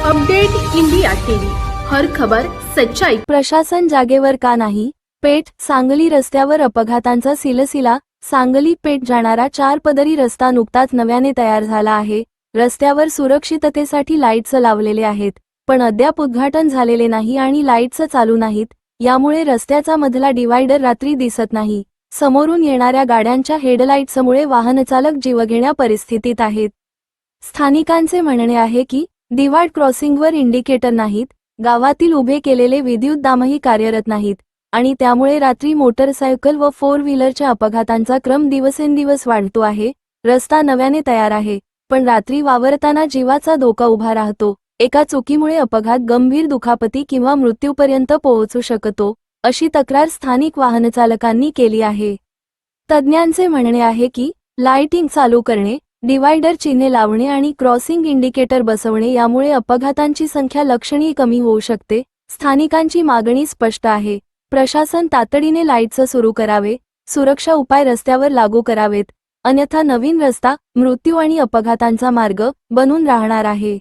Update India TV. हर खबर सच्चाई. प्रशासन जागेवर का नाही? पेठ सांगली रस्त्यावर अपघातांचा सिलसिला सांगली पेठ जाणारा चार पदरी रस्ता नुकताच नव्याने तयार झाला आहे. रस्त्यावर सुरक्षिततेसाठी लाईट्स लावलेले आहेत पण अद्याप उद्घाटन झालेले नाही आणि लाईट्स चालू नाहीत. यामुळे रस्त्याचा मधला डिवायडर रात्री दिसत नाही. समोरून येणाऱ्या गाड्यांच्या हेडलाईट्समुळे वाहनचालक जीवघेण्या परिस्थितीत आहेत. स्थानिकांचे म्हणणे आहे की दिवाड क्रॉसिंगवर इंडिकेटर नाहीत गावातील उभे केलेले विद्युत दामही कार्यरत नाहीत आणि त्यामुळे रात्री मोटरसायकल व फोर व्हीलरच्या अपघातांचा क्रम दिवसेंदिवस वाढतो आहे रस्ता नव्याने तयार आहे पण रात्री वावरताना जीवाचा धोका उभा राहतो एका चुकीमुळे अपघात गंभीर दुखापती किंवा मृत्यूपर्यंत पोहोचू शकतो अशी तक्रार स्थानिक वाहनचालकांनी केली आहे. तज्ज्ञांचे म्हणणे आहे की लाइटिंग चालू करणे डिवायडर चिन्हे लावणे आणि क्रॉसिंग इंडिकेटर बसवणे यामुळे अपघातांची संख्या लक्षणीय कमी होऊ शकते. स्थानिकांची मागणी स्पष्ट आहे. प्रशासन तातडीने लाईटचं सुरू करावे. सुरक्षा उपाय रस्त्यावर लागू करावेत. अन्यथा नवीन रस्ता मृत्यू आणि अपघातांचा मार्ग बनून राहणार आहे.